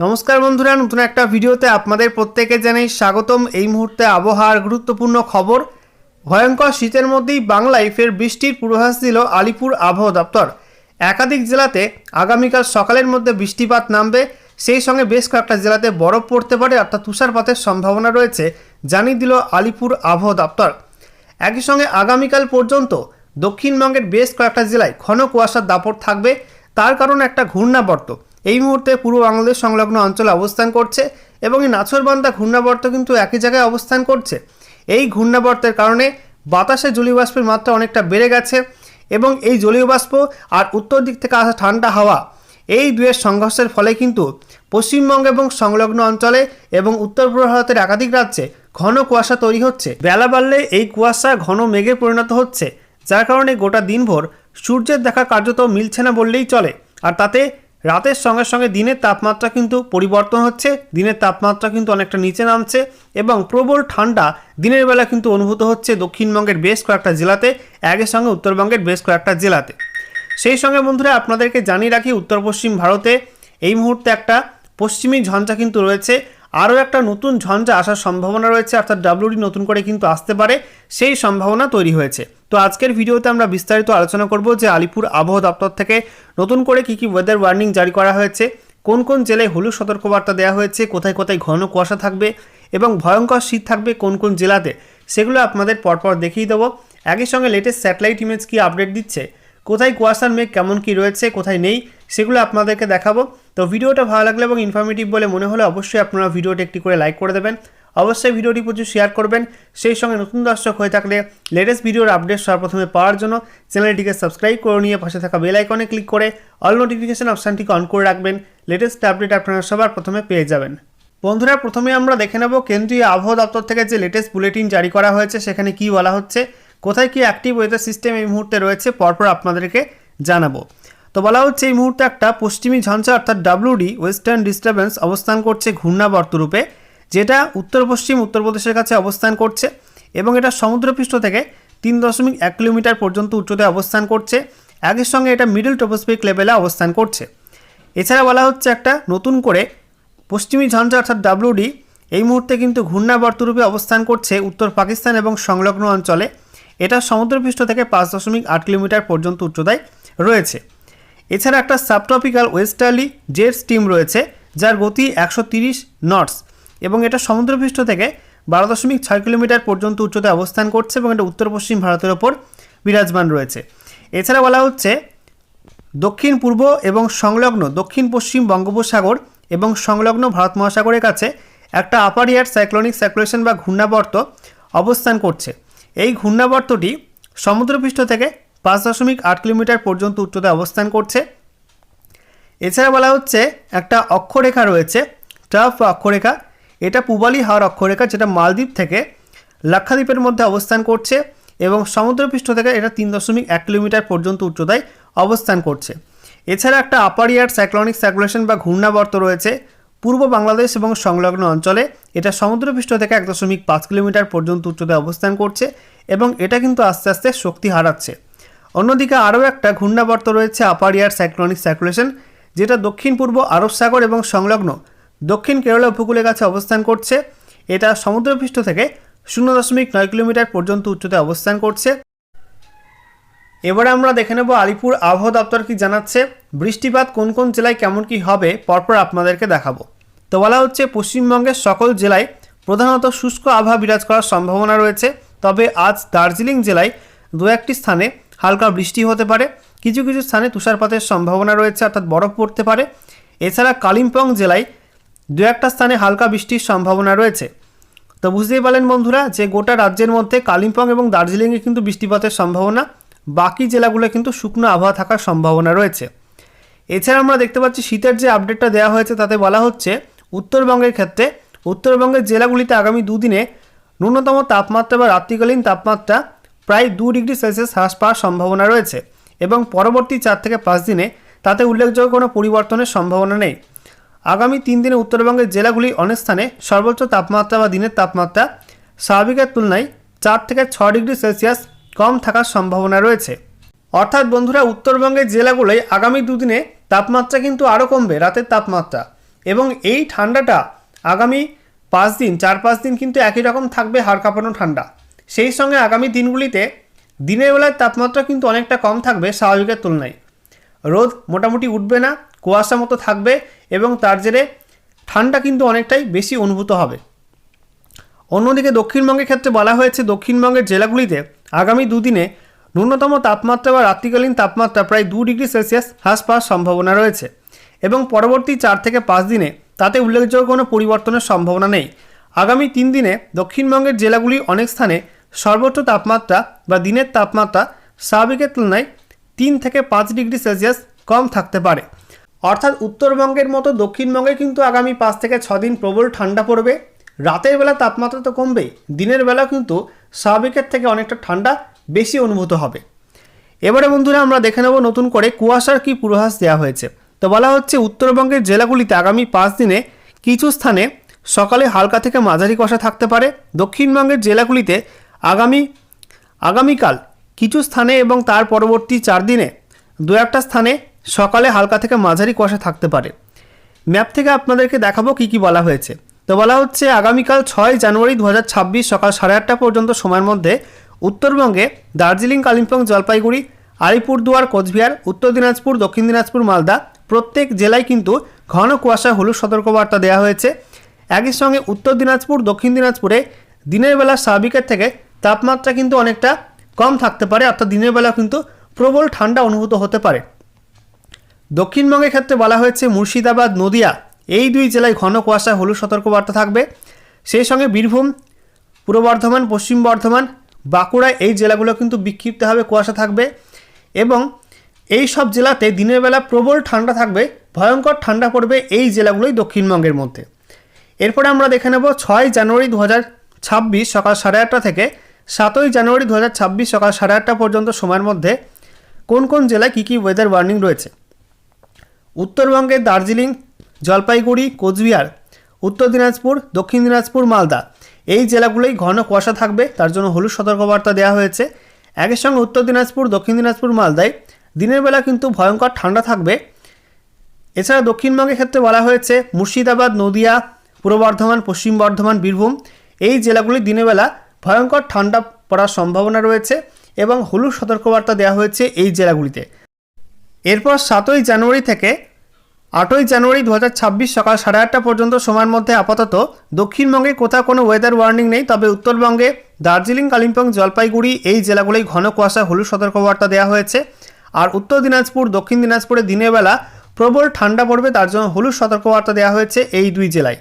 নমস্কার বন্ধুরা, নতুন একটা ভিডিওতে আপনাদের প্রত্যেকে জানাই স্বাগতম। এই মুহূর্তে আবহাওয়ার গুরুত্বপূর্ণ খবর, ভয়ঙ্কর শীতের মধ্যেই বাংলায় ফের বৃষ্টির পূর্বাভাস দিল আলিপুর আবহাওয়া দপ্তর। একাধিক জেলাতে আগামীকাল সকালের মধ্যে বৃষ্টিপাত নামবে, সেই সঙ্গে বেশ কয়েকটা জেলাতে বরফ পড়তে পারে, অর্থাৎ তুষারপাতের সম্ভাবনা রয়েছে জানিয়ে দিল আলিপুর আবহাওয়া দপ্তর। একই সঙ্গে আগামীকাল পর্যন্ত দক্ষিণবঙ্গের বেশ কয়েকটা জেলায় ঘন কুয়াশার দাপট থাকবে, তার কারণে একটা ঘূর্ণাবর্ত। এই মুহূর্তে পূর্ব বাংলাদেশ সংলগ্ন অঞ্চলে অবস্থান করছে এবং এই নাছরবান্দা ঘূর্ণাবর্ত কিন্তু একই জায়গায় অবস্থান করছে। এই ঘূর্ণাবর্তের কারণে বাতাসে জলীয় বাষ্পের মাত্রা অনেকটা বেড়ে গেছে এবং এই জলীয় বাষ্প আর উত্তর দিক থেকে আসা ঠান্ডা হাওয়া এই দুয়ের সংঘর্ষের ফলে কিন্তু পশ্চিমবঙ্গ এবং সংলগ্ন অঞ্চলে এবং উত্তর পূর্ব ভারতের একাধিক রাজ্যে ঘন কুয়াশা তৈরি হচ্ছে। বেলা বাড়লে এই কুয়াশা ঘন মেঘে পরিণত হচ্ছে, যার কারণে গোটা দিনভর সূর্যের দেখা কার্যত মিলছে না বললেই চলে। আর তাতে রাতের সঙ্গে সঙ্গে দিনের তাপমাত্রা কিন্তু পরিবর্তন হচ্ছে, দিনের তাপমাত্রা কিন্তু অনেকটা নিচে নামছে এবং প্রবল ঠান্ডা দিনের বেলা কিন্তু অনুভূত হচ্ছে দক্ষিণবঙ্গের বেশ কয়েকটা জেলাতে, একই সঙ্গে উত্তরবঙ্গের বেশ কয়েকটা জেলাতে। সেই সঙ্গে বন্ধুরা আপনাদেরকে জানিয়ে রাখি উত্তর পশ্চিম ভারতে এই মুহূর্তে একটা পশ্চিমী ঝঞ্ঝা কিন্তু রয়েছে। আরও একটা নতুন ঝঞ্ঝা আসার সম্ভাবনা রয়েছে, অর্থাৎ ডাব্লিউডি নতুন করে কিন্তু আসতে পারে, সেই সম্ভাবনা তৈরি হয়েছে। তো আজকের ভিডিওতে আমরা বিস্তারিত আলোচনা করব যে আলিপুর আবহাওয়া দপ্তর থেকে নতুন করে কী কী ওয়েদার ওয়ার্নিং জারি করা হয়েছে, কোন কোন জেলায় হলুদ সতর্কবার্তা দেওয়া হয়েছে, কোথায় কোথায় ঘন কুয়াশা থাকবে এবং ভয়ঙ্কর শীত থাকবে কোন কোন জেলাতে, সেগুলো আপনাদের পরপর দেখিয়ে দেবো। একই সঙ্গে লেটেস্ট স্যাটেলাইট ইমেজ কি আপডেট দিচ্ছে, কোথায় কুয়াশার মেঘ কেমন কি রয়েছে, কোথায় নেই, সেগুলো আপনাদেরকে দেখাবো। তো ভিডিওটা ভালো লাগলে এবং ইনফরমেটিভ বলে মনে হলে অবশ্যই আপনারা ভিডিওটি একটি করে লাইক করে দেবেন। অবশ্যই ভিডিওটি প্রচুর শেয়ার করবেন। সেই সঙ্গে নতুন দর্শক হয়ে থাকলে লেটেস্ট ভিডিওর আপডেট সর্বপ্রথমে পাওয়ার জন্য চ্যানেলটিকে সাবস্ক্রাইব করে নিয়ে পাশে থাকা বেল আইকনে ক্লিক করে অল নোটিফিকেশন অপশানটিকে অন করে রাখবেন। লেটেস্ট আপডেট আপনারা সবার প্রথমে পেয়ে যাবেন। বন্ধুরা, প্রথমে আমরা দেখে নেব কেন্দ্রীয় আবহাওয়া দপ্তর থেকে যে লেটেস্ট বুলেটিন জারি করা হয়েছে, সেখানে কি বলা হচ্ছে, কোথায় কি অ্যাক্টিভ ওয়েদার সিস্টেম এই মুহূর্তে রয়েছে, পরপর আপনাদেরকে জানাব। তো বলা হচ্ছে, এই মুহূর্তে একটা পশ্চিমী ঝঞ্ঝা অর্থাৎ ডাব্লিউডি ওয়েস্টার্ন ডিস্টারবেন্স অবস্থান করছে ঘূর্ণাবর্ত রূপে। যেটা উত্তর পশ্চিম উত্তরপ্রদেশের কাছে অবস্থান করছে এবং এটা সমুদ্রপৃষ্ঠ থেকে তিন দশমিক এক কিলোমিটার পর্যন্ত উচ্চতায় অবস্থান করছে। একই সঙ্গে এটা মিডল ট্রপোস্ফিক লেভেলে অবস্থান করছে। এছাড়া বলা হচ্ছে একটা নতুন করে পশ্চিমী ঝঞ্ঝা অর্থাৎ ডাব্লিউডি এই মুহূর্তে কিন্তু ঘূর্ণাবর্তরূপে অবস্থান করছে উত্তর পাকিস্তান এবং সংলগ্ন অঞ্চলে। এটা সমুদ্রপৃষ্ঠ থেকে পাঁচ দশমিক আট কিলোমিটার পর্যন্ত উচ্চতায় রয়েছে। এছাড়া একটা সাবট্রপিক্যাল ওয়েস্টার্লি জেট স্টিম রয়েছে, যার গতি একশো তিরিশ নটস এবং এটা সমুদ্রপৃষ্ঠ থেকে বারো দশমিক ছয় কিলোমিটার পর্যন্ত উচ্চতায় অবস্থান করছে এবং এটা উত্তর পশ্চিম ভারতের ওপর বিরাজমান রয়েছে। এছাড়া বলা হচ্ছে, দক্ষিণ, পূর্ব এবং সংলগ্ন দক্ষিণ, পশ্চিম বঙ্গোপসাগর এবং সংলগ্ন ভারত মহাসাগরের কাছে একটা আপার ইয়ার সাইক্লোনিক সার্কুলেশন বা ঘূর্ণাবর্ত অবস্থান করছে। এই ঘূর্ণাবর্তটি সমুদ্রপৃষ্ঠ থেকে পাঁচ দশমিক আট কিলোমিটার পর্যন্ত উচ্চতায় অবস্থান করছে। এছাড়া বলা হচ্ছে, একটা অক্ষরেখা রয়েছে টাফ অক্ষরেখা। এটা পূবালি হাওয়ার অক্ষরেখা যেটা মালদ্বীপ থেকে লাক্ষাদ্বীপের মধ্যে অবস্থান করছে এবং সমুদ্রপৃষ্ঠ থেকে এটা তিন দশমিক এক কিলোমিটার পর্যন্ত উচ্চতায় অবস্থান করছে। এছাড়া একটা আপার ইয়ার সাইক্লোনিক সার্কুলেশন বা ঘূর্ণাবর্ত রয়েছে পূর্ব বাংলাদেশ এবং সংলগ্ন অঞ্চলে। এটা সমুদ্রপৃষ্ঠ থেকে এক দশমিক পাঁচ কিলোমিটার পর্যন্ত উচ্চতায় অবস্থান করছে এবং এটা কিন্তু আস্তে আস্তে শক্তি হারাচ্ছে। অন্যদিকে আরও একটা ঘূর্ণাবর্ত রয়েছে আপার ইয়ার সাইক্লোনিক সার্কুলেশন যেটা দক্ষিণ পূর্ব আরব সাগর এবং সংলগ্ন দক্ষিণ কেরলা উপকূলের কাছে অবস্থান করছে। এটা সমুদ্রপৃষ্ঠ থেকে শূন্য দশমিক নয় কিলোমিটার পর্যন্ত উচ্চতায় অবস্থান করছে। এবারে আমরা দেখে নেব আলিপুর আবহাওয়া দপ্তর কি জানাচ্ছে। বৃষ্টিপাত কোন কোন জেলায় কেমন কি হবে, পরপর আপনাদেরকে দেখাবো। তো বলা হচ্ছে, পশ্চিমবঙ্গের সকল জেলায় প্রধানত শুষ্ক আবহাওয়া বিরাজ করার সম্ভাবনা রয়েছে। তবে আজ দার্জিলিং জেলায় দু একটি স্থানে হালকা বৃষ্টি হতে পারে। কিছু কিছু স্থানে তুষারপাতের সম্ভাবনা রয়েছে, অর্থাৎ বরফ পড়তে পারে। এছাড়া কালিম্পং জেলায় দু একটা স্থানে হালকা বৃষ্টির সম্ভাবনা রয়েছে। তো বুঝতেই পারলেন বন্ধুরা যে গোটা রাজ্যের মধ্যে কালিম্পং এবং দার্জিলিংয়ে কিন্তু বৃষ্টিপাতের সম্ভাবনা, বাকি জেলাগুলো কিন্তু শুকনো আবহাওয়া থাকার সম্ভাবনা রয়েছে। এছাড়া আমরা দেখতে পাচ্ছি শীতের যে আপডেটটা দেওয়া হয়েছে তাতে বলা হচ্ছে, উত্তরবঙ্গের ক্ষেত্রে উত্তরবঙ্গের জেলাগুলিতে আগামী দুদিনে ন্যূনতম তাপমাত্রা বা রাত্রিকালীন তাপমাত্রা প্রায় দু ডিগ্রি সেলসিয়াস হ্রাস পাওয়ার সম্ভাবনা রয়েছে এবং পরবর্তী চার থেকে পাঁচ দিনে তাতে উল্লেখযোগ্য কোনো পরিবর্তনের সম্ভাবনা নেই। আগামী তিন দিনে উত্তরবঙ্গের জেলাগুলি অনেক স্থানে সর্বোচ্চ তাপমাত্রা বা দিনের তাপমাত্রা স্বাভাবিকের তুলনায় চার থেকে ছ ডিগ্রি সেলসিয়াস কম থাকার সম্ভাবনা রয়েছে। অর্থাৎ বন্ধুরা, উত্তরবঙ্গের জেলাগুলোয় আগামী দুদিনে তাপমাত্রা কিন্তু আরও কমবে, রাতের তাপমাত্রা। এবং এই ঠান্ডাটা আগামী পাঁচ দিন, চার পাঁচ দিন কিন্তু একই রকম থাকবে হাড় কাঁপানো ঠান্ডা। সেই সঙ্গে আগামী দিনগুলিতে দিনের বেলায় তাপমাত্রা কিন্তু অনেকটা কম থাকবে স্বাভাবিকের তুলনায়। রোদ মোটামুটি উঠবে না কুয়াশা মতো থাকবে এবং তার জেরে ঠান্ডা কিন্তু অনেকটাই বেশি অনুভূত হবে। অন্যদিকে দক্ষিণবঙ্গের ক্ষেত্রে বলা হয়েছে, দক্ষিণবঙ্গের জেলাগুলিতে আগামী দুদিনে ন্যূনতম তাপমাত্রা বা রাত্রিকালীন তাপমাত্রা প্রায় দু ডিগ্রি সেলসিয়াস হ্রাস পাওয়ার সম্ভাবনা রয়েছে এবং পরবর্তী চার থেকে পাঁচ দিনে তাতে উল্লেখযোগ্য কোনো পরিবর্তনের সম্ভাবনা নেই। আগামী তিন দিনে দক্ষিণবঙ্গের জেলাগুলি অনেক স্থানে সর্বোচ্চ তাপমাত্রা বা দিনের তাপমাত্রা স্বাভাবিকের তুলনায় তিন থেকে পাঁচ ডিগ্রি সেলসিয়াস কম থাকতে পারে। অর্থাৎ উত্তরবঙ্গের মতো দক্ষিণবঙ্গে কিন্তু আগামী পাঁচ থেকে দিন প্রবল ঠান্ডা পড়বে। রাতের বেলা তাপমাত্রা তো কমবে দিনের বেলা কিন্তু স্বাভাবিকের থেকে অনেকটা ঠান্ডা বেশি অনুভূত হবে। এবারে বন্ধুরা আমরা দেখে নেব নতুন করে কুয়াশার কি পূর্বাভাস দেওয়া হয়েছে। তো বলা হচ্ছে উত্তরবঙ্গের জেলাগুলিতে আগামী পাঁচ দিনে কিছু স্থানে সকালে হালকা থেকে মাঝারি কুয়াশা থাকতে পারে। দক্ষিণবঙ্গের জেলাগুলিতে আগামী, আগামীকাল কিছু স্থানে এবং তার পরবর্তী চার দিনে দু একটা স্থানে সকালে হালকা থেকে মাঝারি কুয়াশা থাকতে পারে। ম্যাপ থেকে আপনাদেরকে দেখাবো কি কি বলা হয়েছে। তো বলা হচ্ছে, আগামীকাল ছয় জানুয়ারি দু হাজার ছাব্বিশ সকাল সাড়ে আটটা পর্যন্ত সময়ের মধ্যে উত্তরবঙ্গে দার্জিলিং, কালিম্পং, জলপাইগুড়ি, আলিপুরদুয়ার, কোচবিহার, উত্তর দিনাজপুর, দক্ষিণ দিনাজপুর, মালদা প্রত্যেক জেলায় কিন্তু ঘন কুয়াশা, হলুদ সতর্কবার্তা দেওয়া হয়েছে। একই সঙ্গে উত্তর দিনাজপুর, দক্ষিণ দিনাজপুরে দিনের বেলা স্বাভাবিকের থেকে তাপমাত্রা কিন্তু অনেকটা কম থাকতে পারে, অর্থাৎ দিনের বেলা কিন্তু প্রবল ঠান্ডা অনুভূত হতে পারে। দক্ষিণবঙ্গের ক্ষেত্রে বলা হয়েছে মুর্শিদাবাদ, নদিয়া, এই দুই জেলায় ঘন কুয়াশা হলুদ সতর্কবার্তা থাকবে। সেই সঙ্গে বীরভূম, পূর্ব বর্ধমান, পশ্চিম বর্ধমান বাঁকুড়া এই জেলাগুলো কিন্তু বিক্ষিপ্তভাবে কুয়াশা থাকবে এবং এই সব জেলাতে দিনের বেলা প্রবল ঠান্ডা থাকবে, ভয়ঙ্কর ঠান্ডা পড়বে এই জেলাগুলোই দক্ষিণবঙ্গের মধ্যে। এরপরে আমরা দেখে নেব ছয় জানুয়ারি দু ছাব্বিশ সকাল সাড়ে আটটা থেকে সাতই জানুয়ারি দু সকাল সাড়ে আটটা পর্যন্ত সময়ের মধ্যে কোন কোন জেলায় কী কী ওয়েদার ওয়ার্নিং রয়েছে। উত্তরবঙ্গের দার্জিলিং, জলপাইগুড়ি, কোচবিহার, উত্তর দিনাজপুর, দক্ষিণ দিনাজপুর, মালদা। এই জেলাগুলোই ঘন কুয়াশা থাকবে, তার জন্য হলুদ সতর্কবার্তা দেওয়া হয়েছে। একই সঙ্গে উত্তর দিনাজপুর, দক্ষিণ দিনাজপুর, মালদায় দিনের বেলা কিন্তু ভয়ঙ্কর ঠান্ডা থাকবে। এছাড়া দক্ষিণবঙ্গের ক্ষেত্রে বলা হয়েছে, মুর্শিদাবাদ, নদিয়া, পূর্ব বর্ধমান, পশ্চিম বর্ধমান, বীরভূম, এই জেলাগুলি দিনের বেলা ভয়ঙ্কর ঠান্ডা পড়ার সম্ভাবনা রয়েছে এবং হলুদ সতর্কবার্তা দেওয়া হয়েছে এই জেলাগুলিতে। এরপর সাতই জানুয়ারি থেকে আটই জানুয়ারি দু হাজার ছাব্বিশ সকাল সাড়ে আটটা পর্যন্ত সময়ের মধ্যে আপাতত দক্ষিণবঙ্গে কোথাও কোনো ওয়েদার ওয়ার্নিং নেই, তবে উত্তরবঙ্গে দার্জিলিং, কালিম্পং, জলপাইগুড়ি এই জেলাগুলোই ঘন কুয়াশা, হলুদ সতর্কবার্তা দেওয়া হয়েছে। আর উত্তর দিনাজপুর, দক্ষিণ দিনাজপুরে দিনের বেলা প্রবল ঠান্ডা পড়বে, তার জন্য হলুদ সতর্কবার্তা দেওয়া হয়েছে এই দুই জেলায়।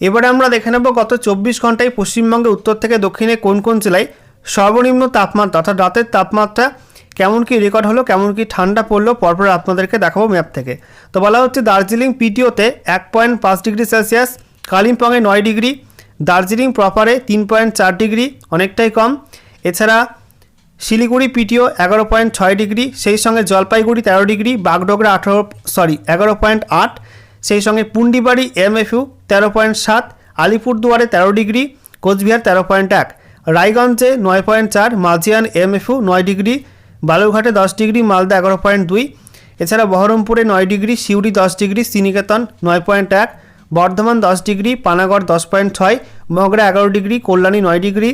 এবারে আমরা দেখে নেব গত চব্বিশ ঘন্টায় পশ্চিমবঙ্গে উত্তর থেকে দক্ষিণে কোন কোন জেলায় সর্বনিম্ন তাপমাত্রা অর্থাৎ রাতের তাপমাত্রা কেমন কি রেকর্ড হলো, কেমন কি ঠান্ডা পড়ল, পরপর আপনাদেরকে দেখাবো ম্যাপ থেকে। তো বলা হচ্ছে দার্জিলিং পিটিওতে এক পয়েন্ট পাঁচ ডিগ্রি সেলসিয়াস কালিম্পংয়ে নয় ডিগ্রি, দার্জিলিং প্রপারে তিন পয়েন্ট চার ডিগ্রি, অনেকটাই কম। এছাড়া শিলিগুড়ি পিটিও এগারো পয়েন্ট ছয় ডিগ্রি, সেই সঙ্গে জলপাইগুড়ি তেরো ডিগ্রি, বাগডোগরা আঠারো সরি এগারো পয়েন্ট আট, সেই সঙ্গে পুন্ডিবাড়ি এমএফইউ তেরো পয়েন্ট সাত, আলিপুরদুয়ারে তেরো ডিগ্রি, কোচবিহার তেরো পয়েন্ট এক, রায়গঞ্জে নয় পয়েন্ট চার, মাঝিয়ান এমএফইউ নয় ডিগ্রি বালুরঘাটে দশ ডিগ্রি, মালদা এগারো পয়েন্ট দুই। এছাড়া বহরমপুরে নয় ডিগ্রি, সিউড়ি দশ ডিগ্রি শ্রীনিকেতন নয় পয়েন্ট এক। বর্ধমান দশ ডিগ্রি, পানাগড় দশ পয়েন্ট ছয়। মগরা এগারো ডিগ্রি, কল্যাণী নয় ডিগ্রি।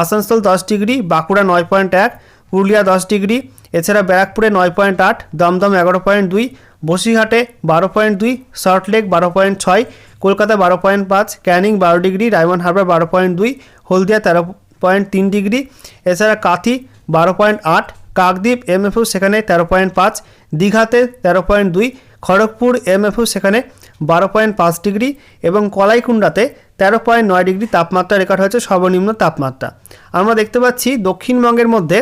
আসানসোল দশ ডিগ্রি, বাঁকুড়া নয় পয়েন্ট এক। পুরুলিয়া দশ ডিগ্রি। এছাড়া ব্যারাকপুরে নয় পয়েন্ট আট, দমদম এগারো পয়েন্ট দুই। বসিরহাটে বারো পয়েন্ট দুই সল্টলেক বারো পয়েন্ট ছয়। কলকাতা বারো পয়েন্ট পাঁচ, ক্যানিং বারো ডিগ্রি ডায়মন্ড হারবার বারো পয়েন্ট দুই। হলদিয়া তেরো পয়েন্ট তিন ডিগ্রি। এছাড়া কাথি বারো পয়েন্ট আট। কাকদ্বীপ এমএফইউ সেখানে তেরো পয়েন্ট পাঁচ, দীঘাতে তেরো পয়েন্ট দুই, খড়গপুর এমএফইউ সেখানে বারো পয়েন্ট পাঁচ ডিগ্রি এবং কলাইকুণ্ডাতে তেরো পয়েন্ট নয় ডিগ্রি তাপমাত্রা রেকর্ড হয়েছে সর্বনিম্ন তাপমাত্রা। আমরা দেখতে পাচ্ছি দক্ষিণবঙ্গের মধ্যে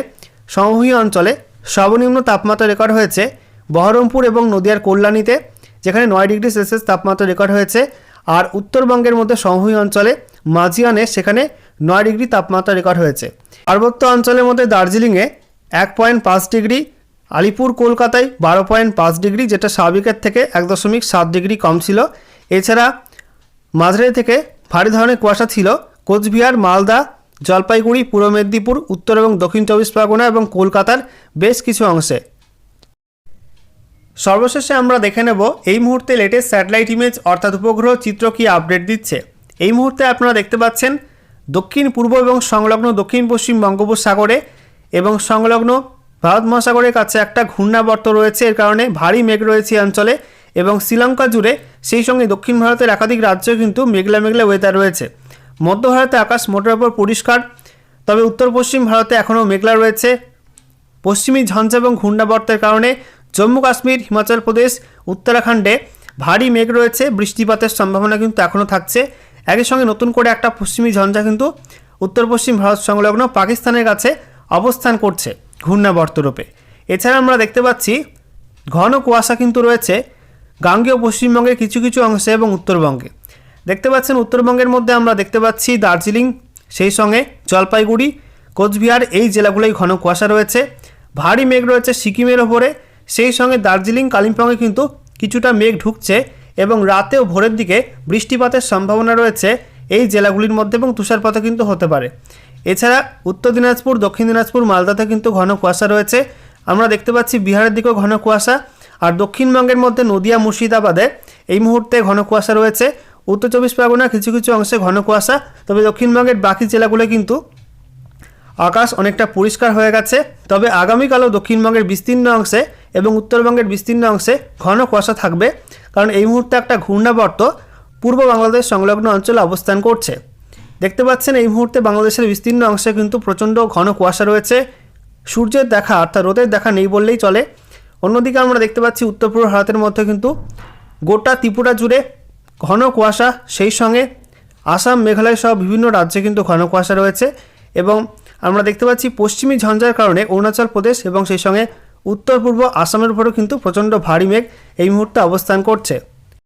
সমভূমি অঞ্চলে সর্বনিম্ন তাপমাত্রা রেকর্ড হয়েছে বহরমপুর এবং নদিয়ার কল্যাণীতে, যেখানে নয় ডিগ্রি সেলসিয়াস তাপমাত্রা রেকর্ড হয়েছে। আর উত্তরবঙ্গের মধ্যে সমভূমি অঞ্চলে মাঝিয়ানে সেখানে নয় ডিগ্রি তাপমাত্রা রেকর্ড হয়েছে। পার্বত্য অঞ্চলের মধ্যে দার্জিলিংয়ে এক পয়েন্ট পাঁচ ডিগ্রি, আলিপুর কলকাতায় বারো পয়েন্ট পাঁচ ডিগ্রি, যেটা স্বাভাবিকের থেকে এক দশমিক সাত ডিগ্রি কম ছিল। এছাড়া মাঝারি থেকে ভারী ধরনের কুয়াশা ছিল। কোচবিহার, মালদা, জলপাইগুড়ি, পূর্ব মেদিনীপুর, উত্তর এবং দক্ষিণ চব্বিশ পরগনা এবং কলকাতার বেশ কিছু অংশে। সর্বশেষে আমরা দেখে নেব এই মুহূর্তে লেটেস্ট স্যাটেলাইট ইমেজ অর্থাৎ উপগ্রহ চিত্র কি আপডেট দিচ্ছে। এই মুহূর্তে আপনারা দেখতে পাচ্ছেন দক্ষিণ পূর্ব এবং সংলগ্ন দক্ষিণ পশ্চিম বঙ্গোপসাগরে এবং সংলগ্ন ভারত মহাসাগরের কাছে একটা ঘূর্ণাবর্ত রয়েছে, এর কারণে ভারী মেঘ রয়েছে অঞ্চলে এবং শ্রীলঙ্কা জুড়ে সেই সঙ্গে দক্ষিণ ভারতের একাধিক রাজ্যে কিন্তু মেঘলা মেঘলা ওয়েদার রয়েছে। মধ্য ভারতে আকাশ মোটের ওপর পরিষ্কার, তবে উত্তর পশ্চিম ভারতে এখনও মেঘলা রয়েছে। পশ্চিমী ঝঞ্ঝা এবং ঘূর্ণাবর্তের কারণে জম্মু কাশ্মীর, হিমাচল প্রদেশ, উত্তরাখণ্ডে ভারী মেঘ রয়েছে, বৃষ্টিপাতের সম্ভাবনা কিন্তু এখনও থাকছে। একই সঙ্গে নতুন করে একটা পশ্চিমী ঝঞ্ঝা কিন্তু উত্তর পশ্চিম ভারত সংলগ্ন পাকিস্তানের কাছে অবস্থান করছে ঘূর্ণাবর্ত রূপে। এছাড়া আমরা দেখতে পাচ্ছি, ঘন কুয়াশা কিন্তু রয়েছে গাঙ্গেয় পশ্চিমবঙ্গের কিছু কিছু অংশে এবং উত্তরবঙ্গে। দেখতে পাচ্ছেন, উত্তরবঙ্গের মধ্যে আমরা দেখতে পাচ্ছি দার্জিলিং, সেই সঙ্গে জলপাইগুড়ি, কোচবিহার, এই জেলাগুলোই ঘন কুয়াশা রয়েছে। ভারী মেঘ রয়েছে সিকিমের ওপরে, সেই সঙ্গে দার্জিলিং, কালিম্পংয়ে কিন্তু কিছুটা মেঘ ঢুকছে এবং রাতে ও ভোরের দিকে বৃষ্টিপাতের সম্ভাবনা রয়েছে এই জেলাগুলির মধ্যে এবং তুষারপাতও কিন্তু হতে পারে। এছাড়া উত্তর দিনাজপুর, দক্ষিণ দিনাজপুর, মালদাতে কিন্তু ঘন কুয়াশা রয়েছে। আমরা দেখতে পাচ্ছি বিহারের দিকেও ঘন কুয়াশা। আর দক্ষিণবঙ্গের মধ্যে নদিয়া, মুর্শিদাবাদে এই মুহূর্তে ঘন কুয়াশা রয়েছে। উত্তর চব্বিশ পরগনা কিছু কিছু অংশে ঘন কুয়াশা। তবে দক্ষিণবঙ্গের বাকি জেলাগুলো কিন্তু আকাশ অনেকটা পরিষ্কার হয়ে গেছে। তবে আগামীকালও দক্ষিণবঙ্গের বিস্তীর্ণ অংশে এবং উত্তরবঙ্গের বিস্তীর্ণ অংশে ঘন কুয়াশা থাকবে। কারণ এই মুহূর্তে একটা ঘূর্ণাবর্ত পূর্ব বাংলাদেশ সংলগ্ন অঞ্চলে অবস্থান করছে। দেখতে পাচ্ছেন এই মুহূর্তে বাংলাদেশের বিস্তীর্ণ অংশে কিন্তু প্রচণ্ড ঘন কুয়াশা রয়েছে। সূর্যের দেখা অর্থাৎ রোদের দেখা নেই বললেই চলে। অন্যদিকে আমরা দেখতে পাচ্ছি উত্তর পূর্ব ভারতের মধ্যে কিন্তু গোটা ত্রিপুরা জুড়ে ঘন কুয়াশা, সেই সঙ্গে আসাম, মেঘালয় সহ বিভিন্ন রাজ্যে কিন্তু ঘন কুয়াশা রয়েছে এবং আমরা দেখতে পাচ্ছি পশ্চিমী ঝঞ্ঝার কারণে অরুণাচল প্রদেশ এবং সেই সঙ্গে উত্তর পূর্ব আসামের উপরেও কিন্তু প্রচণ্ড ভারী মেঘ এই মুহূর্তে অবস্থান করছে।